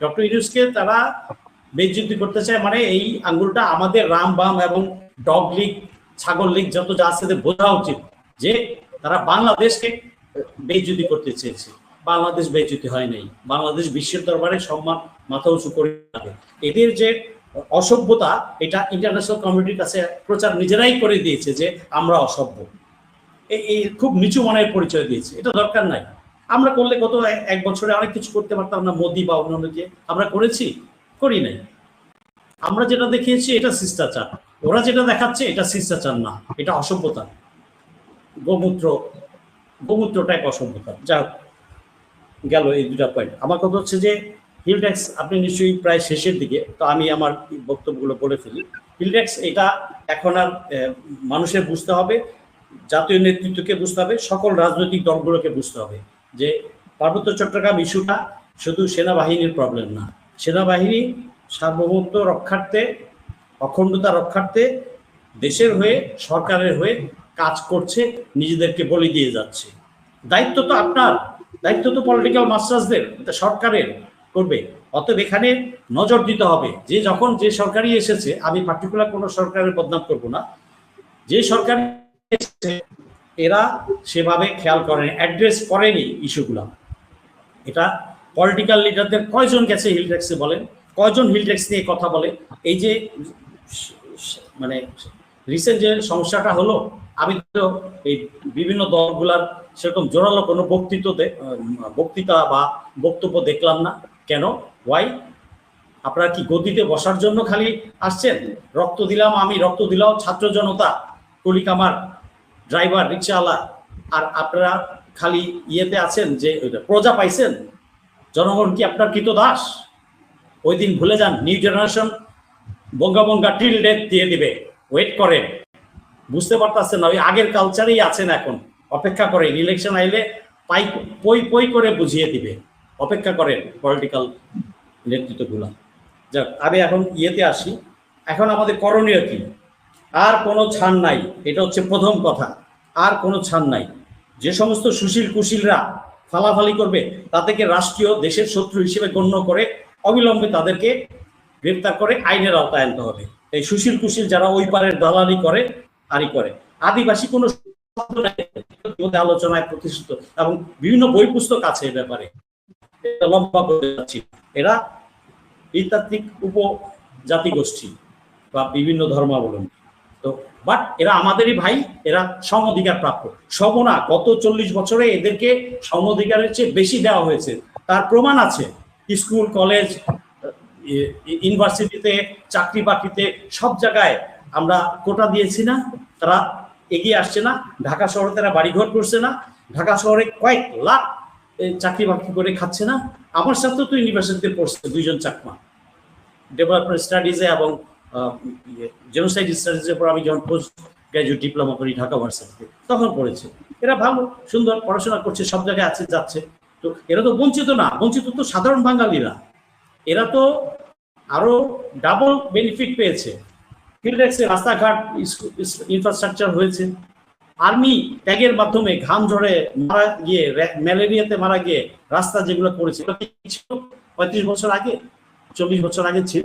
Doctor ইউনুসকে তারা বেজ্জুতি করতে চায় মানে এই আঙ্গুলটা আমাদের রাম বাম এবং ডগ লীগ, ছাগল লীগ যত যা আছে বোঝা উচিত যে তারা বাংলাদেশকে বেজ্জুতি করতে চেয়েছে। বাংলাদেশ বেজ্জুতি হয় নাই। বাংলাদেশ বিশ্বের দরবারে সম্মান মাথা উঁচু করে থাকে এদের যে অসভ্যতা, এটা ইন্টারন্যাশনাল কমিউনিটির কাছে প্রচার নিজেরাই করে দিয়েছে যে আমরা অসভ্য। এই- এই খুব নিচু মনের পরিচয় দিয়েছে। এটা দরকার নাই। আমরা করলে গত এক- বছরে অনেক কিছু করতে পারতাম না মোদি বা অন্যান্যকে আমরা করেছি? করি নাই। আমরা যেটা দেখিয়েছি এটা শিষ্টাচার। ওরা যেটা দেখাচ্ছে এটা শিষ্টাচার না, এটা অসভ্যতা। গোমূত্র, গোমূত্রটা এক অসভ্যতা। যা গেল এই দুটা পয়েন্ট আমার কথা হচ্ছে যে হিল ট্যাক্স আপনি নিশ্চয়ই প্রায় শেষের দিকে, তো আমি আমার বক্তব্যগুলো বলে ফেলি। হিল ট্যাক্স এটা এখন আর মানুষের বুঝতে হবে, জাতীয় নেতৃত্বকে বুঝতে হবে, সকল রাজনৈতিক দলগুলোকে বুঝতে হবে। যে পার্বত্য চট্টগ্রাম ইস্যুটা শুধু সেনাবাহিনীর প্রবলেম না। সেনাবাহিনী সার্বভৌমত্ব রক্ষার্থে, অখণ্ডতা রক্ষার্থে দেশের হয়ে, সরকারের হয়ে কাজ করছে, নিজেদেরকে বলি দিয়ে যাচ্ছে। দায়িত্ব তো আপনার, দায়িত্ব তো পলিটিক্যাল মাস্টার্সদের সরকারের করবে। অতএব এখানে নজর দিতে হবে, যে যখন যে সরকারই এসেছে, আমি পার্টিকুলার কোনো সরকারের বদনাম করব না। যে সরকার এরা সেভাবে খেয়াল করেনি অ্যাড্রেস করেনি ইস্যুগুলো। এটা পলিটিক্যাল লিডারদের কয়জন গেছে হিল ট্যাক্সে বলেন? কয়জন হিল ট্যাক্স নিয়ে কথা বলে? এই যে মানে রিসেন্ট যে সমস্যাটা হলো, আমি তো এই বিভিন্ন দলগুলার সেরকম জোরালো কোনো বক্তৃত্ব দে- বক্তৃতা বা বক্তব্য দেখলাম না। কেন? ওয়াই আপনারা কি গদিতে বসার জন্য খালি আসছেন? রক্ত দিলাম আমি, রক্ত দিলাম ছাত্র জনতা। কলিকামার ড্রাইভার, রিক্সাওয়ালা, আর আপনারা খালি ইয়েতে আছেন যে প্রজা পাইছেন, জনগণ কি আপনার কৃত দাস ওই দিন ভুলে যান, নিউ জেনারেশন বঙ্গাবঙ্গা টিল ডেথ দিয়ে দিবে, ওয়েট করেন। বুঝতে পারতেছেন না, ওই আগের কালচারেই আছেন এখন। অপেক্ষা করেন ইলেকশন আইলে পাই, পই পই করে বুঝিয়ে দিবে। অপেক্ষা করেন পলিটিক্যাল নেতৃত্বগুলো। যাক, আমি এখন ইয়েতে আসি। এখন আমাদের করণীয় কি? আর কোনো ছাড় নাই। এটা হচ্ছে প্রথম কথা। আর কোনো ছাড় নাই। যে সমস্ত সুশীল কুশীলরা ফালাফালি করবে, তাদেরকে রাষ্ট্রীয় দেশের শত্রু হিসেবে গণ্য করে অবিলম্বে তাদেরকে গ্রেপ্তার করে আইনের আওতায় আনতে হবে। এই সুশীল কুশীল যারা ওই পারের দালালি করে আরই করে। আদিবাসী কোনো আলোচনায় প্রতিষ্ঠিত এবং বিভিন্ন বই পুস্তক আছে এ ব্যাপারে। লম্বা করে যাচ্ছি। এরা নৃতাত্ত্বিক উপজাতি গোষ্ঠী বা বিভিন্ন ধর্মাবলম্বী। তো বাট এরা আমাদেরই ভাই, এরা সম অধিকার প্রাপ্য সম না গত চল্লিশ বছরে এদেরকে সম অধিকারের চেয়ে বেশি দেওয়া হয়েছে। তার প্রমাণ আছে। স্কুল, কলেজ ইউনিভার্সিটিতে, চাকরি বাকরিতে, সব জায়গায় আমরা কোটা দিয়েছি না, তারা এগিয়ে আসছে না। ঢাকা শহরে তারা বাড়িঘর করছে না। ঢাকা শহরে কয়েক লাখ চাকরি বাকরি করে খাচ্ছে না। আমার সাথে তো ইউনিভার্সিটিতে পড়ছে দুইজন চাকমা। ডেভেলপমেন্ট স্টাডিজে এবং জেনোসাইড স্টাডিজের পর আমি যখন পোস্ট গ্র্যাজুয়েট ডিপ্লোমা করি ঢাকা ভার্সিটিতে তখন পড়েছে। এরা ভালো, সুন্দর, পড়াশোনা করছে, সব জায়গায় আছে, যাচ্ছে। তো এরা তো বঞ্চিত না, বঞ্চিত তো সাধারণ বাঙালিরা। এরা তো আরও ডাবল বেনিফিট পেয়েছে। ফিল্ডেক্সে রাস্তাঘাট ইনফ্রাস্ট্রাকচার হয়েছে। আর্মি ট্যাগের মাধ্যমে ঘাম ঝরে মারা গিয়ে ম্যালেরিয়াতে মারা গিয়ে রাস্তা যেগুলো করেছে এগুলো কি ছিল? পঁয়ত্রিশ বছর আগে, চল্লিশ বছর আগে ছিল।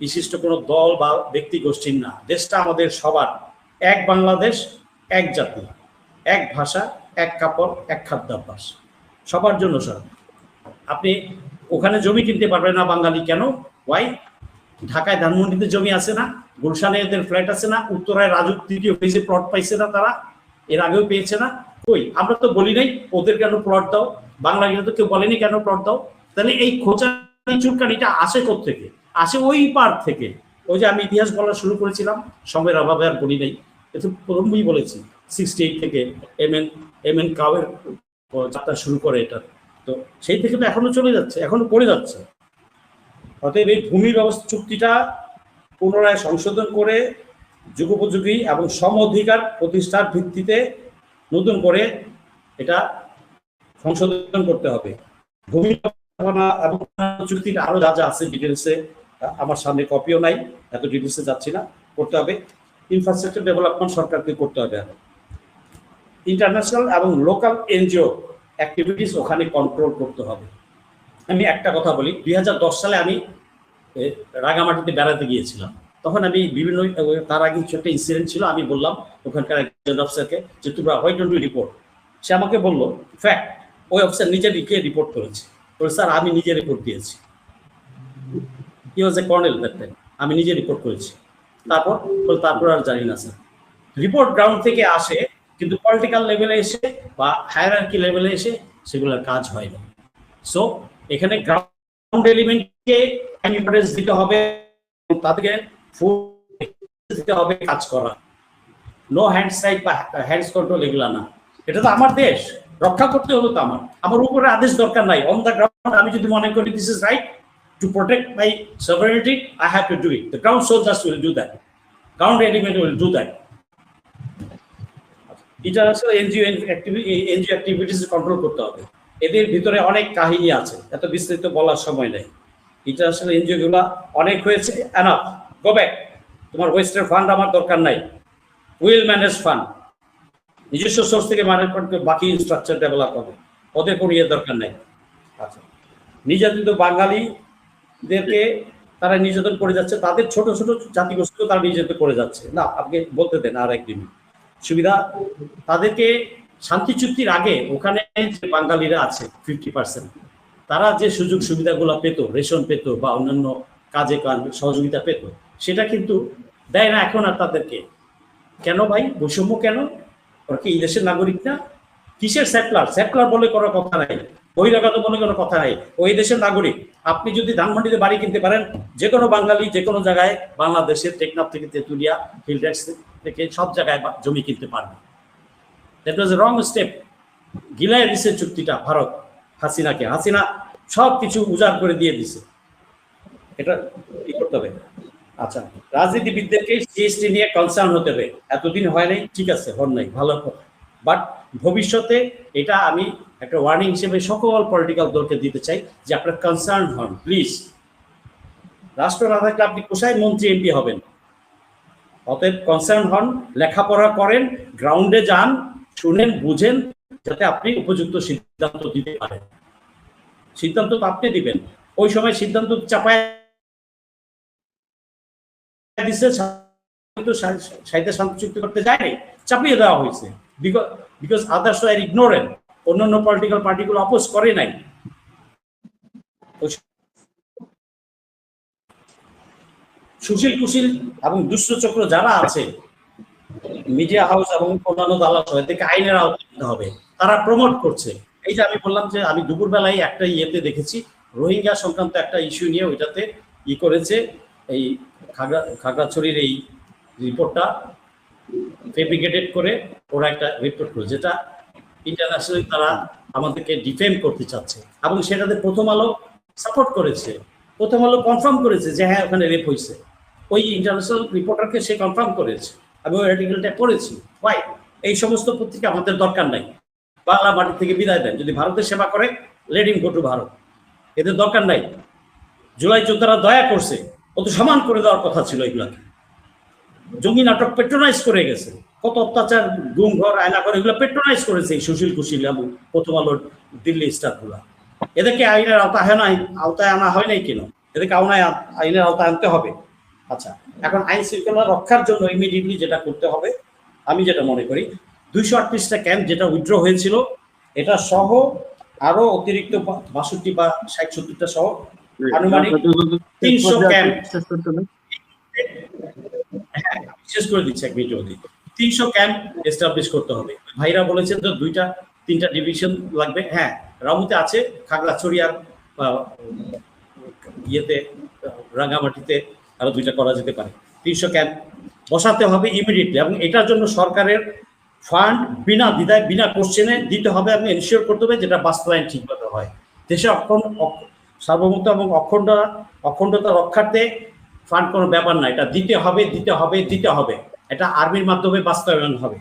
বিশিষ্ট কোনো দল বা ব্যক্তি গোষ্ঠীর না। দেশটা আমাদের সবার এক বাংলাদেশ, এক জাতি, এক ভাষা, এক কাপড়, এক খাদ্যাভ্যাস। সবার জন্য স্যার। আপনি ওখানে জমি কিনতে পারবেন না বাঙালি কেন? ওয়াই ঢাকায় ধানমন্ডিতে জমি আছে না, গুলশানে এদের ফ্ল্যাট আছে না, উত্তরায় রাজু তৃতীয় ফেজে প্লট পাইছে না তারা, এর আগেও পেয়েছে না। কই? আমরা তো বলি নাই, ওদের কেন প্লট দাও? বাংলা তো কেউ বলেনি কেন প্লট দাও? তাহলে এই খোঁচানি চুলকানিটা আসে থেকে আসে ওই পার থেকে। ওই যে আমি ইতিহাস বলা শুরু করেছিলাম সময়ের অভাবে আর বলি নাই। এটা প্রথমেই বলেছি সিক্সটি এইট থেকে এম এন এম এন কাউয়ের যাত্রা শুরু করে এটা। তো সেই থেকে তো এখনও চলে যাচ্ছে, এখনও পড়ে যাচ্ছে। অতএব এই ভূমি ব্যবস্থা চুক্তিটা পুনরায় সংশোধন করে যুগোপযোগী এবং সম অধিকার প্রতিষ্ঠার ভিত্তিতে নতুন করে এটা সংশোধন করতে হবে। ভূমি এবং চুক্তিটা আরও যা যা আছে ডিটেলসে আমার সামনে কপিও নাই এত ডিটেলসে যাচ্ছি না করতে হবে। ইনফ্রাস্ট্রাকচার ডেভেলপমেন্ট সরকারকে করতে হবে আরও। ইন্টারন্যাশনাল এবং লোকাল এনজিও অ্যাক্টিভিটিস ওখানে কন্ট্রোল করতে হবে। আমি একটা কথা বলি দুই হাজার দশ সালে আমি এ, রাঙামাটিতে বেড়াতে গিয়েছিলাম। তখন আমি বিভিন্ন তার আগে কিছু একটা ইনসিডেন্ট ছিল আমি বললাম ওখানকার একজন অফিসারকে যে তোমরা হোয়াই ডোন্ট রিপোর্ট সে আমাকে বলল ফ্যাক্ট ওই অফিসার নিজে লিখে রিপোর্ট করেছে। বলে স্যার আমি নিজে রিপোর্ট দিয়েছি। He was a colonel that time আমি নিজে রিপোর্ট করেছি। তারপর তারপর আর জানি না স্যার রিপোর্ট গ্রাউন্ড থেকে আসে, কিন্তু পলিটিক্যাল লেভেলে এসে বা হায়ারার্কি লেভেলে এসে সেগুলোর কাজ হয় না। সো এখানে গ্রাউন্ড এলিমেন্টকে ইম্পর্টেন্স দিতে হবে তাদেরকে দিতে হবে কাজ করা। নো হ্যান্ড সাইড বা হ্যান্ডস কন্ট্রোল এগুলা না। এটা তো আমার দেশ, রক্ষা করতে হলো তো আমার। আমার উপরে আদেশ দরকার নাই। অন দ্য গ্রাউন্ড আমি যদি মনে করি this is right to protect my sovereignty I have to do it the ground soldiers will do that ground element will do that international NGO NGO activities control করতে হবে। এদের ভিতরে অনেক কাহিনী আছে। এত বিস্তারিত বলার সময় নেই। ইন্টারন্যাশনাল এনজিও গুলো অনেক হয়েছে। এনাফ গো ব্যাক তোমার ওয়েস্টার্ন ফান্ড আমার দরকার নাই। উইল ম্যানেজ ফান্ড নিজস্ব সোর্স থেকে ম্যানেজ করতে বাকি স্ট্রাকচার ডেভেলপ হবে। ওদের কোনো ইয়ে দরকার নাই। আচ্ছা। নির্যাতিত বাঙালিদেরকে তারা নির্যাতন করে যাচ্ছে। তাদের ছোট ছোট জাতিগোষ্ঠী তারা নির্যাতন করে যাচ্ছে। না, আপনি বলতে দেন আর একদিন। সুবিধা, তাদেরকে শান্তি চুক্তির আগে ওখানে যে বাঙালিরা আছে ফিফটি পার্সেন্ট তারা যে সুযোগ সুবিধাগুলো পেত, রেশন পেত বা অন্যান্য কাজে কাজ সহযোগিতা পেত, সেটা কিন্তু দেয় না এখন আর তাদেরকে। কেন ভাই? বৈষম্য কেন? ওরা কি এই দেশের নাগরিক না? কিসের স্যাটলার স্যাটলার বলে কোনো কথা নাই। বহিরাগত বলে কোনো কথা নাই। ওই দেশের নাগরিক। আপনি যদি ধানমন্ডিতে বাড়ি কিনতে পারেন যে কোনো বাঙালি যে কোনো জায়গায় বাংলাদেশের টেকনাফ থেকে তেঁতুলিয়া হিলডেক্স থেকে সব জায়গায় জমি কিনতে পারবে। দ্যাট ওয়াজ রং স্টেপ গিলায় দিছে চুক্তিটা ভারত, হাসিনাকে। হাসিনা সব কিছু উজাড় করে দিয়ে দিছে। এটা কি করতে হবে? আচ্ছা রাজনীতিবিদদেরকে সিএসটি নিয়ে কনসার্ন হতে হবে। এতদিন হয় নাই, ঠিক আছে, হন নাই, ভালো বাট ভবিষ্যতে এটা আমি একটা ওয়ার্নিং হিসেবে সকল পলিটিক্যাল দলকে দিতে চাই যে আপনার কনসার্ন হন প্লিজ রাষ্ট্র না থাকলে আপনি কোথায় মন্ত্রী এমপি হবেন? অতএব কনসার্ন হন, লেখাপড়া করেন গ্রাউন্ডে যান, শুনেন, বুঝেন, যাতে আপনি উপযুক্ত সিদ্ধান্ত দিতে পারেন। সিদ্ধান্ত তো আপনি দিবেন। ওই সময় সিদ্ধান্ত চাপায় দিচ্ছে সাহিত্য শান্তি চুক্তি করতে যায়নি, চাপিয়ে দেওয়া হয়েছে। বিকজ আদার্স আর ইগনোরেন্ট অন্যান্য পলিটিক্যাল পার্টিগুলো অপোজ করে নাই। সুশীল, কুশীল এবং দুষ্ট চক্র যারা আছে মিডিয়া হাউস এবং অন্যান্য দালাল এদেরকে আইনের আওতায় হবে। তারা প্রমোট করছে। এই যে আমি বললাম যে আমি দুপুরবেলায় একটা ইয়েতে দেখেছি, রোহিঙ্গা সংক্রান্ত একটা ইস্যু নিয়ে ওইটাতে ই করেছে, এই খাগড়া, খাগড়াছড়ির এই রিপোর্টটা ফেব্রিকেটেড করে ওরা একটা রিপোর্ট করে যেটা ইন্টারন্যাশনালি তারা আমাদেরকে ডিফেম করতে চাচ্ছে। এবং সেটাতে প্রথম আলো সাপোর্ট করেছে। প্রথম আলো কনফার্ম করেছে যে হ্যাঁ ওখানে রেপ হয়েছে। ওই ইন্টারন্যাশনাল রিপোর্টারকে সে কনফার্ম করেছে। আমি ওই আর্টিকেলটা পড়েছি। ওয়াই এই সমস্ত পত্রিকা আমাদের দরকার নাই। বাংলা মাটি থেকে বিদায় দেন। যদি ভারতের সেবা করে ইম গো টু ভারত এদের দরকার নাই। জুলাই যোদ্ধারা দয়া করছে। ও তো সমান করে দেওয়ার কথা ছিল এগুলাকে। জঙ্গি নাটক পেট্রোনাইজ করে গেছে। কত অত্যাচার গুম ঘর আয়না করে এগুলো পেট্রোনাইজ করেছে এই সুশীল কুশীল এবং প্রথম আলোর দিল্লি স্টারগুলা এদেরকে আইনের আওতায় আনা আওতায় আনা হয় নাই কেন? এদেরকে আওনায় আইনের আওতায় আনতে হবে। আচ্ছা এখন আইন শৃঙ্খলা রক্ষার জন্য ইমিডিয়েটলি যেটা করতে হবে আমি যেটা মনে করি দুইশো আটত্রিশটা ক্যাম্প যেটা উইথড্র হয়েছিল এটা সহ আরও অতিরিক্ত বাষট্টি বা ষাট সত্তরটা সহ আনুমানিক তিনশো ক্যাম্প হ্যাঁ, শেষ করে দিচ্ছি এক মিনিট অবধি তিনশো ক্যাম্প এস্টাবলিশ করতে হবে। ভাইরা বলেছেন তো দুইটা, তিনটা ডিভিশন লাগবে। হ্যাঁ রামুতে আছে, খাগড়াছড়ি আর ইয়েতে, রাঙ্গামাটিতে আরও দুইটা করা যেতে পারে। তিনশো ক্যাম্প বসাতে হবে ইমিডিয়েটলি এবং এটার জন্য সরকারের ফান্ড বিনা দ্বিধায়, বিনা কোশ্চেনে দিতে হবে এবং এনশিওর করতে হবে যেটা বাস্তবায়ন ঠিকভাবে হয়। দেশে অক্ষম অক্ষ- সার্বভৌমত্ব এবং অখণ্ডতা অখণ্ডতা রক্ষার্থে ফান্ড কোনো ব্যাপার না। এটা দিতে হবে দিতে হবে দিতে হবে। এটা আর্মির মাধ্যমে বাস্তবায়ন হবে।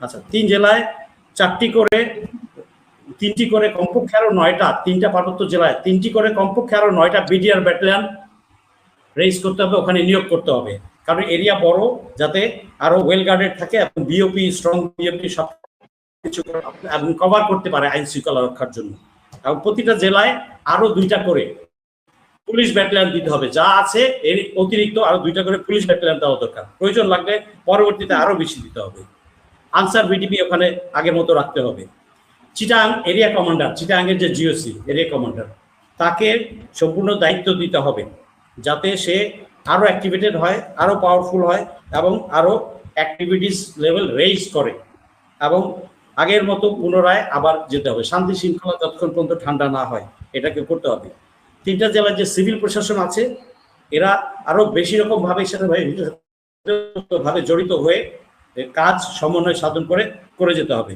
আচ্ছা তিন জেলায় চারটি করে, তিনটি করে কমপক্ষে আরও নয়টা, তিনটা পার্বত্য জেলায় তিনটি করে কমপক্ষে আরও নয়টা বিডিআর ব্যাটালিয়ান রেজ করতে হবে, ওখানে নিয়োগ করতে হবে। কারণ এরিয়া বড়, যাতে আরও ওয়েল গার্ডেড থাকে এবং বিওপি স্ট্রং বিওপি সব কিছু কভার করতে পারে আইন শৃঙ্খলা রক্ষার জন্য। এবং প্রতিটা জেলায় আরও দুইটা করে পুলিশ ব্যাটালিয়ান দিতে হবে। যা আছে, এর অতিরিক্ত আরও দুইটা করে পুলিশ ব্যাটালিয়ান দেওয়া দরকার। প্রয়োজন লাগলে পরবর্তীতে আরও বেশি দিতে হবে। আনসার বিডিপি ওখানে আগের মতো রাখতে হবে। চিটাং এরিয়া কমান্ডার, চিটাংয়ের যে জিওসি এরিয়া কমান্ডার, তাকে সম্পূর্ণ দায়িত্ব দিতে হবে। যাতে সে আরও অ্যাক্টিভেটেড হয়, আরও পাওয়ারফুল হয় এবং আরও অ্যাক্টিভিটিস লেভেল রেইজ করে এবং আগের মতো পুনরায় আবার যেতে হবে। শান্তি শৃঙ্খলা যতক্ষণ পর্যন্ত ঠান্ডা না হয়, এটাকে করতে হবে। তিনটা জেলার যে সিভিল প্রশাসন আছে, এরা আরও বেশি রকম ভাবে সাথে ভাবে জড়িত হয়ে কাজ সমন্বয় সাধন করে করে যেতে হবে।